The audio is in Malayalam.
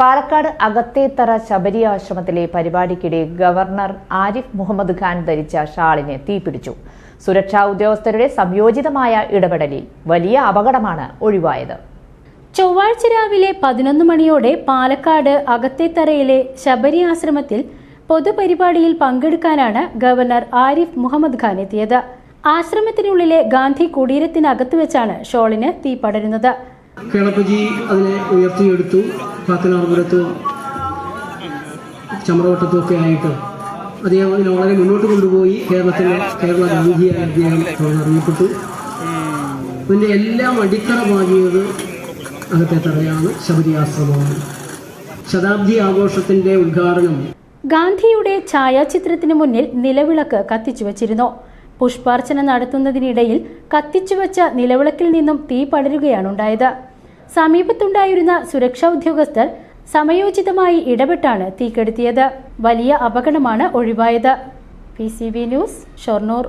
Palakkad Akathethara Sabari ആശ്രമത്തിലെ പരിപാടിക്കിടെ ഗവർണർ ആരിഫ് മുഹമ്മദ് ഖാൻ ധരിച്ച ഷാളിനെ തീപിടിച്ചു. സുരക്ഷാ ഉദ്യോഗസ്ഥരുടെ സംയോജിതമായ ഇടപെടലിൽ വലിയ അപകടമാണ് ഒഴിവായത്. ചൊവ്വാഴ്ച രാവിലെ പതിനൊന്ന് മണിയോടെ പാലക്കാട് അകത്തേത്തറയിലെ ശബരി ആശ്രമത്തിൽ പൊതുപരിപാടിയിൽ പങ്കെടുക്കാനാണ് ഗവർണർ ആരിഫ് മുഹമ്മദ് ഖാൻ എത്തിയത്. ആശ്രമത്തിനുള്ളിലെ ഗാന്ധി കുടീരത്തിനകത്ത് വെച്ചാണ് ഷോളിന് തീ പടരുന്നത്. കേളപ്പജി അതിനെ ഉയർത്തിയെടുത്തു. കാക്കനാർപുരത്തും ചമ്രവട്ടത്തും ഒക്കെ ആയിട്ട് അദ്ദേഹം അതിനെ വളരെ മുന്നോട്ട് കൊണ്ടുപോയി കേരളത്തിലെ കേരള ഗാന്ധിയായി അദ്ദേഹം അറിയപ്പെട്ടു. ഇതിന്റെ എല്ലാം അടിത്തറ പാകിയത് ശബരി ആശ്രമമാണ്. ശതാബ്ദി ആഘോഷത്തിന്റെ ഉദ്ഘാടനം ഗാന്ധിയുടെ ഛായാചിത്രത്തിന് മുന്നിൽ നിലവിളക്ക് കത്തിച്ചു വച്ചിരുന്നു. പുഷ്പാർച്ചന നടത്തുന്നതിനിടയിൽ കത്തിച്ചുവച്ച നിലവിളക്കിൽ നിന്നും തീ പടരുകയാണുണ്ടായത് സമീപത്തുണ്ടായിരുന്ന സുരക്ഷാ ഉദ്യോഗസ്ഥർ സമയോചിതമായി ഇടപെട്ടാണ് തീ കെടുത്തിയത് വലിയ അപകടമാണ് ഒഴിവായത്. P news Shoranur.